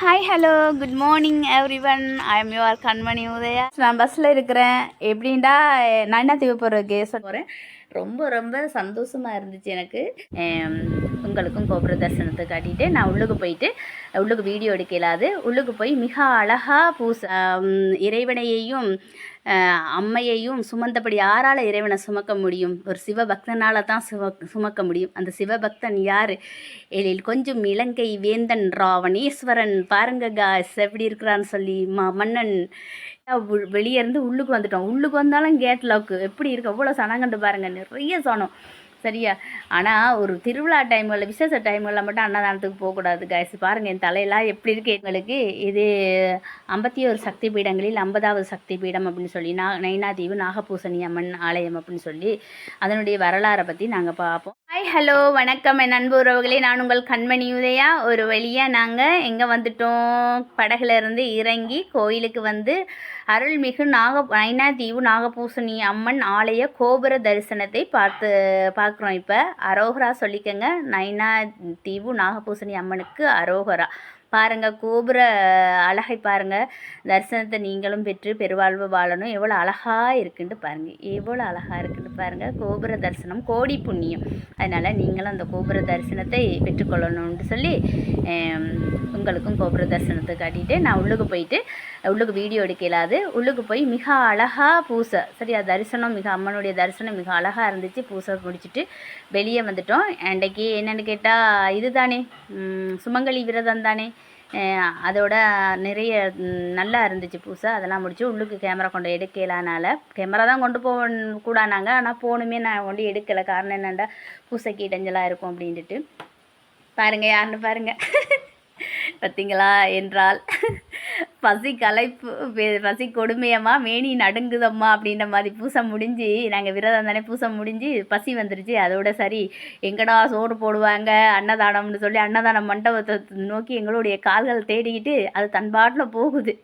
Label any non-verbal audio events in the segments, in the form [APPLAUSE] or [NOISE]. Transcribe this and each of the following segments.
Hi hello good morning everyone I am your Kanmani Udaya நான் பஸ்ஸில் இருக்கிறேன். எப்படின்டா நான் என்ன தீவு போகிறதுக்கு சொல்ல போகிறேன் ரொம்ப ரொம்ப சந்தோஷமாக இருந்துச்சு எனக்கு. உங்களுக்கும் கோபுர தரிசனத்தை காட்டிட்டு நான் உள்ளுக்கு போயிட்டு உள்ளுக்கு வீடியோ எடுக்கலாது உள்ளுக்கு போய் மிக அழகாக பூச இறைவனையையும் அம்மையையும் சுமந்தபடி யாரால் இறைவனை சுமக்க முடியும்? ஒரு சிவபக்தனால் தான் சும சுமக்க முடியும். அந்த சிவபக்தன் யார்? எழில் கொஞ்சம் இலங்கை வேந்தன் ராவணேஸ்வரன். பாருங்க காஸ் எப்படி இருக்கிறான்னு சொல்லி ம மன்னன் உள்- வெளியே இருந்து உள்ளுக்கு வந்துட்டோம் உள்ளுக்கு வந்தாலும் கேட் லாக்கு எப்படி இருக்கு? அவ்வளோ சனங்கண்டு பாருங்க. நிறைய சனம். சரியா? ஆனால் ஒரு திருவிழா டைம்களில் விசேஷ டைம்களில் மட்டும் அன்னதானத்துக்கு போகக்கூடாது கைஸ் பாருங்கள் என் தலையெல்லாம் எப்படி இருக்கு எங்களுக்கு? இது ஐம்பத்தி ஒரு சக்தி பீடங்களில் ஐம்பதாவது சக்தி பீடம் அப்படின்னு சொல்லி நா நைனாதீவு நாகபூசணி அம்மன் ஆலயம் அப்படின்னு சொல்லி அதனுடைய வரலாறை பற்றி நாங்கள் பார்ப்போம். ஹாய் ஹலோ வணக்கம். என் அன்பு உறவுகளே நான் உங்கள் கண்மணி உதயா. ஒரு வழியாக நாங்கள் எங்கே வந்துட்டோம்? படகுல இருந்து இறங்கி கோயிலுக்கு வந்து அருள்மிகு நாக நைனாதீவு நாகபூசணி அம்மன் ஆலய கோபுர தரிசனத்தை பார்த்து பார்த்து பார்க்குறோம். இப்போ அரோகரா சொல்லிக்கங்க. நைனா தீவு நாகபூசணி அம்மனுக்கு அரோகரா. பாருங்கள் கோபுர அழகை பாருங்கள் தரிசனத்தை நீங்களும் பெற்று பெருவாழ்வு வாழணும். எவ்வளோ அழகாக இருக்குன்ட்டு பாருங்கள் எவ்வளோ அழகாக இருக்குன்னு பாருங்கள் கோபுர தரிசனம் கோடி புண்ணியம். அதனால் நீங்களும் அந்த கோபுர தரிசனத்தை பெற்றுக்கொள்ளணும்னு சொல்லி உங்களுக்கும் கோபுர தரிசனத்தை காட்டிட்டு நான் உள்ளுக்கு போயிட்டு உள்ளுக்கு வீடியோ எடுக்கலாது. உள்ளுக்கு போய் மிக அழகாக பூசை. சரியா? தரிசனம் மிக அம்மனுடைய தரிசனம் மிக அழகாக இருந்துச்சு. பூசை முடிச்சுட்டு வெளியே வந்துட்டோம். அன்றைக்கு என்னென்னு கேட்டால் இதுதானே? தானே சுமங்கலி விரதம் தானே அதோட நிறைய நல்லா இருந்துச்சு புதுசாக அதெல்லாம் முடிச்சு உள்ளுக்கு கேமரா கொண்டு எடுக்கலானால. கேமரா தான் கொண்டு போக கூடானாங்க. ஆனால் போகணுமே நான் கொண்டு எடுக்கலை. காரணம் என்னென்னா பூசைக்கு இடைஞ்சலாக இருக்கும் அப்படின்ட்டு பாருங்கள் யாருன்னு பாருங்கள் [LAUGHS] பார்த்தீங்களா என்றால். [LAUGHS] பசி கலைப்பு பசி கொடுமையம்மா மேனி நடுங்குதம்மா அப்படின்ற மாதிரி பூசை முடிஞ்சு நாங்கள் விரதம் தானே பூசை முடிஞ்சு பசி வந்துருச்சு. அதோட சரி எங்கடா சோறு போடுவாங்க அன்னதானம்னு சொல்லி அன்னதான மண்டபத்தை நோக்கி எங்களுடைய கால்கள் தேடிக்கிட்டு அது தன்பாட்டில் போகுது.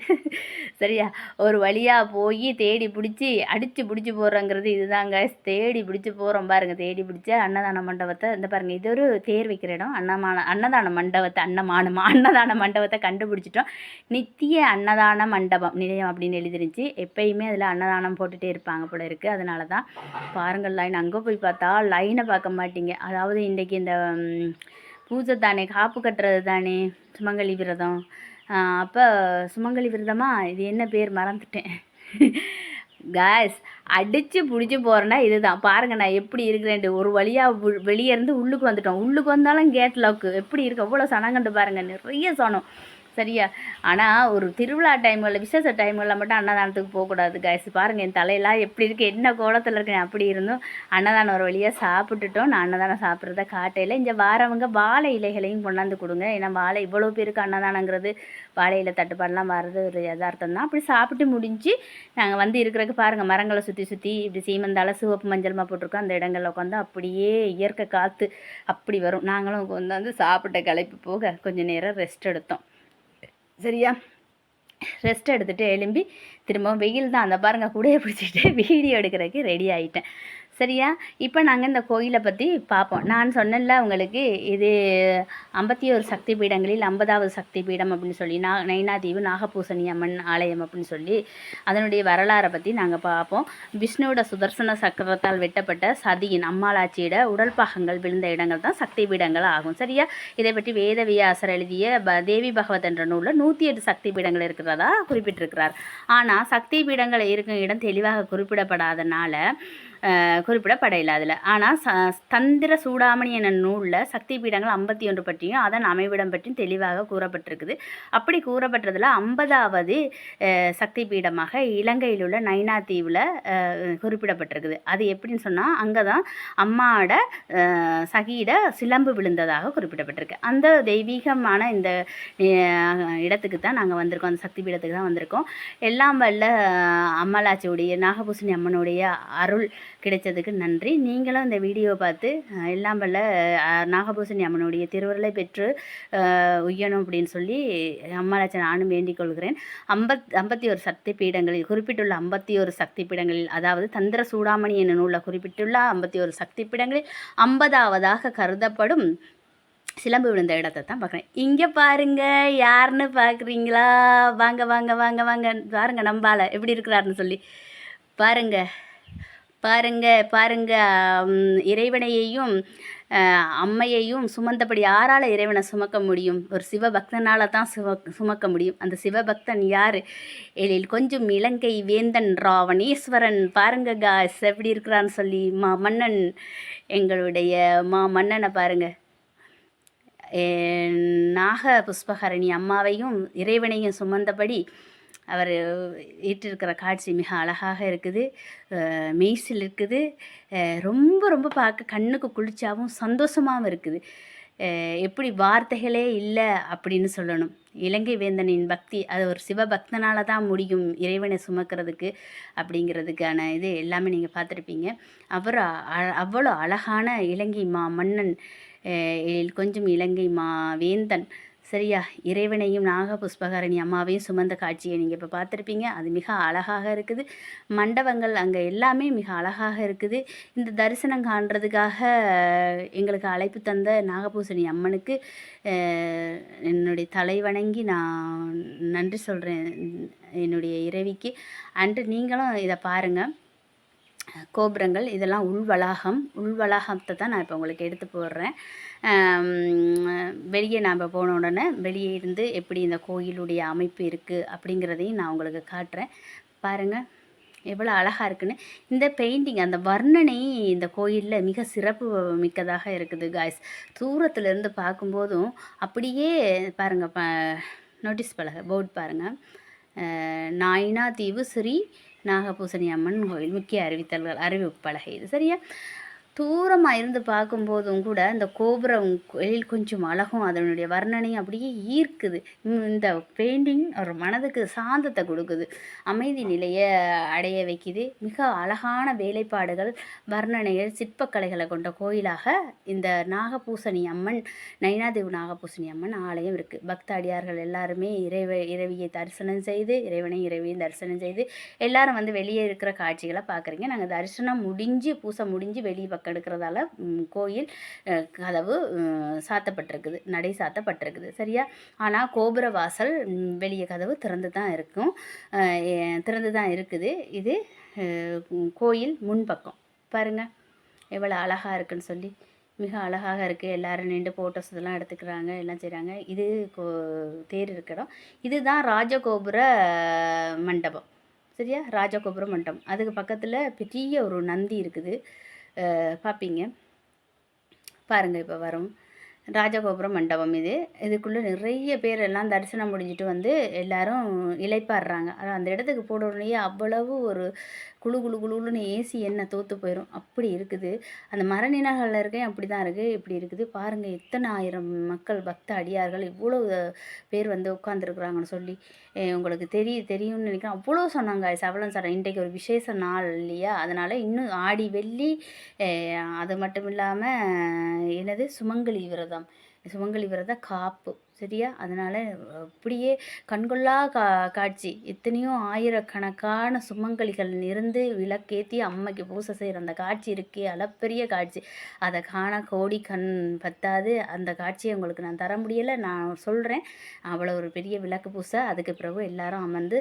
சரியா? ஒரு வழியாக போய் தேடி பிடிச்சி அடித்து பிடிச்சி போடுறோங்கிறது இதுதாங்க. தேடி பிடிச்சி போகிறோம் பாருங்கள் தேடி பிடிச்ச அன்னதான மண்டபத்தை. இந்த பாருங்கள் இது ஒரு தேர் வைக்கிற இடம். அன்னமான அன்னதான மண்டபத்தை அன்னமானமா அன்னதான மண்டபத்தை கண்டுபிடிச்சிட்டோம். நீ நித்திய அன்னதான மண்டபம் நிலையம் அப்படின்னு எழுதிருந்துச்சு. எப்பயுமே அதில் அன்னதானம் போட்டுகிட்டே இருப்பாங்க போல இருக்குது அதனால தான் பாருங்கள் லைன் அங்கே போய் பார்த்தா லைனை பார்க்க மாட்டீங்க. அதாவது இன்றைக்கி இந்த பூஜை தானே காப்பு கட்டுறது தானே சுமங்கலி விரதம். அப்போ சுமங்கலி விரதமா? இது என்ன பேர்? மறந்துட்டேன். கேஸ் அடித்து பிடிச்சி போகிறேன்னா இதுதான். பாருங்க நான் எப்படி இருக்கிறேன்ட்டு. ஒரு வழியாக வெளியே இருந்து உள்ளுக்கு வந்துட்டோம். உள்ளுக்கு வந்தாலும் கேட் லாக்கு எப்படி இருக்கு? அவ்வளோ சனங்கண்டு பாருங்கள் நிறைய சனம். சரியா? ஆனால் ஒரு திருவிழா டைம்களில் விசேஷ டைம்களில் மட்டும் அன்னதானத்துக்கு போகக்கூடாது காய்ஸ் பாருங்கள் என் தலையெல்லாம் எப்படி இருக்குது என்ன கோலத்தில் இருக்கேன் அப்படி இருந்தும் அன்னதானம் ஒரு வழியாக சாப்பிட்டுட்டோம். நான் அன்னதானம் சாப்பிட்றத காட்டையில் இங்கே வாரவங்க வாழை இலைகளையும் கொண்டாந்து கொடுங்க. ஏன்னா வாழை இவ்வளோ பேருக்கு அன்னதானங்கிறது வாழை இலை தட்டுப்பாடெலாம் வர்றது ஒரு யதார்த்தம் தான். அப்படி சாப்பிட்டு முடிஞ்சு நாங்கள் வந்து இருக்கிறக்கு பாருங்கள் மரங்களை சுற்றி சுற்றி இப்படி சீமந்தால சிவப்பு மஞ்சள்மா போட்டிருக்கோம். அந்த இடங்களில் உட்காந்து அப்படியே இயற்கை காற்று அப்படி வரும். நாங்களும் உட்காந்து சாப்பிட்ட களைப்பு போக கொஞ்சம் நேரம் ரெஸ்ட் எடுத்தோம். சரியா? ரெஸ்ட் எடுத்துகிட்டு எழும்பி திரும்பவும் வெயில் தான் அந்த பாருங்க கூடையை பிடிச்சிட்டு [LAUGHS] வீடியோ எடுக்கிறதுக்கு ரெடி ஆகிட்டேன் சரியா? இப்போ நாங்கள் இந்த கோயிலை பற்றி பார்ப்போம் நான் சொன்னேன்ல உங்களுக்கு இது ஐம்பத்தி ஒரு சக்தி பீடங்களில் ஐம்பதாவது சக்தி பீடம் அப்படின்னு சொல்லி நா நைனாதீவு நாகபூசணி அம்மன் ஆலயம் அப்படின்னு சொல்லி அதனுடைய வரலாறை பற்றி நாங்கள் பார்ப்போம் விஷ்ணுவோட சுதர்சன சக்கரத்தால் வெட்டப்பட்ட சதியின் அம்மாளாச்சியோட உடல் பாகங்கள் விழுந்த இடங்கள் தான் சக்தி பீடங்கள் ஆகும். சரியா? இதை பற்றி வேதவியாசர் எழுதிய ப தேவி பகவத் என்ற நூலில் நூற்றி எட்டு சக்தி பீடங்கள் இருக்கிறதா குறிப்பிட்டிருக்கிறார். ஆனால் சக்தி பீடங்கள் இருக்கும் இடம் தெளிவாக குறிப்பிடப்படாதனால குறிப்பிடப்பட குறிப்பிடப்படையில அதில். ஆனால் ச தந்திர சூடாமணி என நூலில் சக்தி பீடங்கள் ஐம்பத்தி ஒன்று பற்றியும் அதன் அமைவிடம் பற்றியும் தெளிவாக கூறப்பட்டிருக்குது. அப்படி கூறப்பட்டதில் ஐம்பதாவது சக்தி பீடமாக இலங்கையில் உள்ள நைனா தீவில் குறிப்பிடப்பட்டிருக்குது. அது எப்படின்னு சொன்னால் அங்கே தான் அம்மாவோட சகியிட சிலம்பு விழுந்ததாக குறிப்பிடப்பட்டிருக்கு. அந்த தெய்வீகமான இந்த இடத்துக்கு தான் நாங்கள் வந்திருக்கோம். அந்த சக்தி பீடத்துக்கு தான் வந்திருக்கோம். எல்லாம் வல்ல அம்மலாச்சியுடைய நாகபூசணி அம்மனுடைய அருள் கிடைச்சதுக்கு நன்றி. நீங்களும் இந்த வீடியோவை பார்த்து எல்லாம் வல்ல நாகபூஷணி நாகபூசணி அம்மனுடைய திருவருளை பெற்று உய்யணும் அப்படின்னு சொல்லி அம்மாலாச்சி நானும் வேண்டிக் கொள்கிறேன். ஐம்பத் ஐம்பத்தி ஒரு சக்தி பீடங்களில் குறிப்பிட்டுள்ள ஐம்பத்தி ஒரு சக்தி பீடங்களில் அதாவது தந்திர சூடாமணி என்னும் நூலில் குறிப்பிட்டுள்ள ஐம்பத்தி ஒரு சக்தி பீடங்களில் ஐம்பதாவதாக கருதப்படும் சிலம்பு விழுந்த இடத்தை தான் பார்க்குறேன். இங்கே பாருங்க யாருன்னு பார்க்குறீங்களா? வாங்க வாங்க வாங்க வாங்க பாருங்க நம்பால எப்படி இருக்கிறாருன்னு சொல்லி. பாருங்கள் பாருங்க பாருங்க இறைவனையையும் அம்மையையும் சுமந்தபடி யாரால் இறைவனை சுமக்க முடியும்? ஒரு சிவபக்தனால் தான் சும சுமக்க முடியும். அந்த சிவபக்தன் யார்? எழில் கொஞ்சம் இலங்கை வேந்தன் ராவணேஸ்வரன். பாருங்க காஸ் எப்படி இருக்கிறான்னு சொல்லி மா மன்னன் எங்களுடைய மா மன்னனை பாருங்க. நாக புஷ்பகரணி அம்மாவையும் இறைவனையும் சுமந்தபடி அவர் ஈட்டிருக்கிற காட்சி மிக அழகாக இருக்குது. மெய்சில் இருக்குது. ரொம்ப ரொம்ப பார்க்க கண்ணுக்கு குளிர்ச்சியாகவும் சந்தோஷமாகவும் இருக்குது. எப்படி வார்த்தைகளே இல்லை அப்படின்னு சொல்லணும். இலங்கை வேந்தனின் பக்தி அது ஒரு சிவபக்தனால தான் முடியும் இறைவனை சுமக்கிறதுக்கு அப்படிங்கிறதுக்கான இது எல்லாமே நீங்கள் பார்த்துருப்பீங்க. அவர் அ- அவ்வளோ அழகான இலங்கை மா மன்னன் கொஞ்சம் இலங்கை மா வேந்தன் சரியா? இறைவனையும் நாகபுஷ்பகரணி அம்மாவையும் சுமந்த காட்சியை நீங்கள் இப்போ பார்த்துருப்பீங்க. அது மிக அழகாக இருக்குது. மண்டபங்கள் அங்கே எல்லாமே மிக அழகாக இருக்குது. இந்த தரிசனம் காண்றதுக்காக எங்களுக்கு அழைப்பு தந்த நாகபூசணி அம்மனுக்கு என்னுடைய தலை வணங்கி நான் நன்றி சொல்கிறேன் என்னுடைய இறைவிக்கு. அன்று நீங்களும் இதை பாருங்கள் கோபுரங்கள் இதெல்லாம் உள்வளாகம் உள்வளாகத்தை தான் நான் இப்போ உங்களுக்கு எடுத்து போடுறேன். வெளியே நாம் போன உடனே வெளியே இருந்து எப்படி இந்த கோயிலுடைய அமைப்பு இருக்குது அப்படிங்கிறதையும் நான் உங்களுக்கு காட்டுறேன். பாருங்கள் எவ்வளோ அழகாக இருக்குன்னு. இந்த பெயிண்டிங் அந்த வர்ணனை இந்த கோயிலில் மிக சிறப்பு மிக்கதாக இருக்குது காய்ஸ் தூரத்துலேருந்து பார்க்கும்போதும் அப்படியே பாருங்கள் ப நோட்டீஸ் பலகை போர்ட் பாருங்கள் நாயினா தீவு ஸ்ரீ நாகபூசணி அம்மன் கோயில் முக்கிய அறிவித்தல்கள் அறிவிப்பு பலகை. இது சரியா? தூரமாக இருந்து பார்க்கும்போதும் கூட இந்த கோபுரம் எழில் கொஞ்சம் அழகும் அதனுடைய வர்ணனையும் அப்படியே ஈர்க்குது. இந்த பெயிண்டிங் ஒரு மனதுக்கு சாந்தத்தை கொடுக்குது. அமைதி நிலையை அடைய வைக்குது. மிக அழகான வேலைப்பாடுகள் வர்ணனைகள் சிற்பக்கலைகளை கொண்ட கோயிலாக இந்த நாகபூசணி அம்மன் நைனாதேவி நாகபூசணி அம்மன் ஆலயம் இருக்குது பக்தாடியார்கள் எல்லாருமே இறைவ இறைவியை தரிசனம் செய்து இறைவனை இறைவியும் தரிசனம் செய்து எல்லாரும் வந்து வெளியே இருக்கிற காட்சிகளை பார்க்குறீங்க. நாங்கள் தரிசனம் முடிஞ்சு பூசை முடிஞ்சு வெளியே பக்கம் எடுக்கிறதால கோயில் கதவு சாத்தப்பட்டிருக்குது நடை சாத்தப்பட்டிருக்குது. சரியா? ஆனால் கோபுர வாசல் வெளியே கதவு திறந்து தான் இருக்கும். திறந்து தான் இருக்குது. இது கோயில் முன்பக்கம் பாருங்கள் எவ்வளோ அழகாக இருக்குன்னு சொல்லி. மிக அழகாக இருக்குது எல்லோரும் நின்று ஃபோட்டோஸ் இதெல்லாம் எடுத்துக்கிறாங்க எல்லாம் செய்கிறாங்க இது கோ தேர் இருக்கிடம் இதுதான் ராஜகோபுர மண்டபம். சரியா? ராஜகோபுர மண்டபம். அதுக்கு பக்கத்தில் பெரிய ஒரு நந்தி இருக்குது. பார்ப்பீங்க பாருங்கள் இப்போ வரும். ராஜகோபுரம் மண்டபம் இது. இதுக்குள்ளே நிறைய பேர் எல்லாம் தரிசனம் முடிஞ்சிட்டு வந்து எல்லாரும் இழைப்பாடுறாங்க ஆனால் அந்த இடத்துக்கு போன அவ்வளவு ஒரு குளு குளு குழுன்னு ஏசி என்ன தோற்று போயிடும் அப்படி இருக்குது. அந்த மரநிலங்களில் இருக்கேன் அப்படி தான் இருக்குது இப்படி இருக்குது. பாருங்கள் எத்தனை ஆயிரம் மக்கள் பக்த அடியார்கள் இவ்வளோ பேர் வந்து உட்காந்துருக்குறாங்கன்னு சொல்லி உங்களுக்கு தெரிய தெரியும்னு நினைக்கிறேன். அவ்வளோ சொன்னாங்க சவளம் சார் இன்றைக்கு ஒரு விசேஷ நாள் இல்லையா? அதனால் இன்னும் ஆடி வெள்ளி அது மட்டும் இல்லாமல் என்னது? சுமங்கலி விரதம். சுமங்கலி விரத காப்பு. சரியா? அதனால் அப்படியே கண்கொள்ளா கா காட்சி. எத்தனையோ ஆயிரக்கணக்கான சுமங்கலிகள் இருந்து விளக்கேற்றி அம்மைக்கு பூசை செய்கிற அந்த காட்சி இருக்கே அளப்பெரிய காட்சி. அதை காண கோடி கண் பத்தாது. அந்த காட்சியை உங்களுக்கு நான் தர முடியலை. நான் சொல்கிறேன் அவ்வளோ ஒரு பெரிய விளக்கு பூசை. அதுக்கு பிறகு எல்லாரும் அமர்ந்து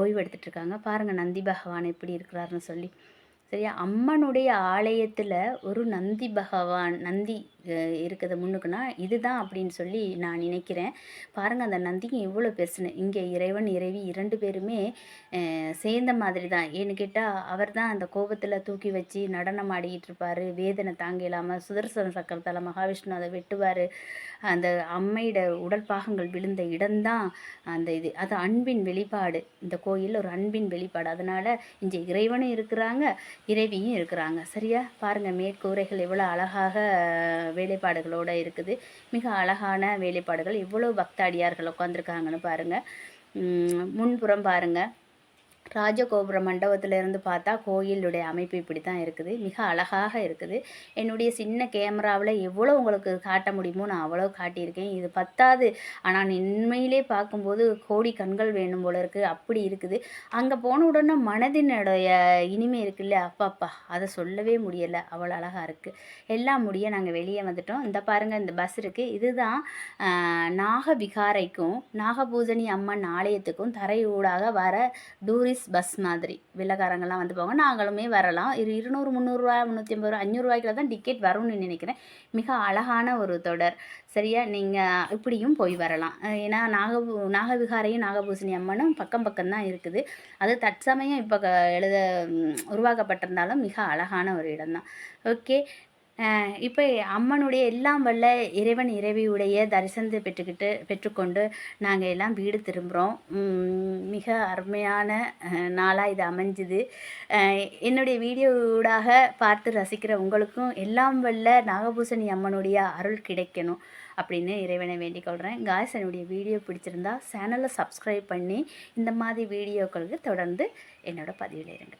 ஓய்வு எடுத்துகிட்டு இருக்காங்க பாருங்கள் நந்தி பகவான் எப்படி இருக்கிறாருன்னு சொல்லி. சரியா? அம்மனுடைய ஆலயத்தில் ஒரு நந்தி பகவான் நந்தி இருக்குது முன்னுக்குன்னா இதுதான் அப்படின்னு சொல்லி நான் நினைக்கிறேன். பாருங்கள் அந்த நந்தியும் இவ்வளோ பெருசுன்னு. இங்கே இறைவன் இறைவி இரண்டு பேருமே சேர்ந்த மாதிரி தான் ஏன்னு கேட்டால் அவர் தான் அந்த கோபத்தில் தூக்கி வச்சு நடனம் ஆடிக்கிட்டு இருப்பார் வேதனை தாங்க இல்லாமல் சுதர்சன சக்கரத்தால் மகாவிஷ்ணு அதை வெட்டுவார். அந்த அம்மையோட உடல் பாகங்கள் விழுந்த இடம்தான் அந்த இது. அது அன்பின் வெளிப்பாடு. இந்த கோயில் ஒரு அன்பின் வெளிப்பாடு. அதனால் இங்கே இறைவனும் இருக்கிறாங்க இறைவியும் இருக்கிறாங்க. சரியா? பாருங்கள் மேற்கூரைகள் எவ்வளோ அழகாக வேலைப்பாடுகளோடு இருக்குது. மிக அழகான வேலைப்பாடுகள். எவ்வளோ பக்தாடியார்கள் உட்காந்துருக்காங்கன்னு பாருங்கள் முன்புறம் பாருங்கள் ராஜகோபுர மண்டபத்துல இருந்து பார்த்தா கோயிலுடைய அமைப்பு இப்படி தான் இருக்குது. மிக அழகாக இருக்குது. என்னுடைய சின்ன கேமராவில் எவ்வளோ உங்களுக்கு காட்ட முடியுமோ நான் அவ்வளோ காட்டியிருக்கேன். இது பத்தாது. ஆனால் உண்மையிலே பார்க்கும்போது கோடி கண்கள் வேணும் போல இருக்குது அப்படி இருக்குது. அங்கே போன உடனே மனதினுடைய இனிமை இருக்குல்ல அப்பாப்பா அதை சொல்லவே முடியலை. அவ்வளோ அழகாக இருக்குது எல்லாம் முடிய நாங்கள் வெளியே வந்துட்டோம். இந்த பாருங்கள் இந்த பஸ் இருக்குது இதுதான் நாகவிகாரைக்கும் நாகபூஜனி அம்மன் ஆலயத்துக்கும் தரையூடாக வர டூரிஸ்ட் பஸ் மாதிரி வெள்ளக்காரங்கெல்லாம் வந்து போவாங்க. நாங்களுமே வரலாம். இரு இருநூறு முந்நூறுரூவா முந்நூற்றி ஐம்பது ரூபா அஞ்சூறு தான் டிக்கெட் வரும்னு நினைக்கிறேன். மிக அழகான ஒரு தொடர். சரியா? நீங்கள் இப்படியும் போய் வரலாம். ஏன்னா நாகபூ நாகவிகாரையும் நாகபூசணி அம்மனும் பக்கம் பக்கம் தான் இருக்குது. அது தற்சமயம் இப்போ எழுத உருவாக்கப்பட்டிருந்தாலும் மிக அழகான ஒரு இடம்தான். ஓகே இப்போ அம்மனுடைய எல்லாம் வல்ல இறைவன் இறைவியுடைய தரிசனத்தை பெற்றுக்கிட்டு பெற்றுக்கொண்டு நாங்கள் எல்லாம் வீடு திரும்புகிறோம் மிக அருமையான நாளாக இது அமைஞ்சுது. என்னுடைய வீடியோடாக பார்த்து ரசிக்கிற உங்களுக்கும் எல்லாம் வல்ல நாகபூசணி அம்மனுடைய அருள் கிடைக்கணும் அப்படின்னு இறைவனை வேண்டிக் கொள்கிறேன் காய்ஸ் என்னுடைய வீடியோ பிடிச்சிருந்தா சேனலை சப்ஸ்கிரைப் பண்ணி இந்த மாதிரி வீடியோக்களுக்கு தொடர்ந்து என்னோடய பதிவில் இருங்க.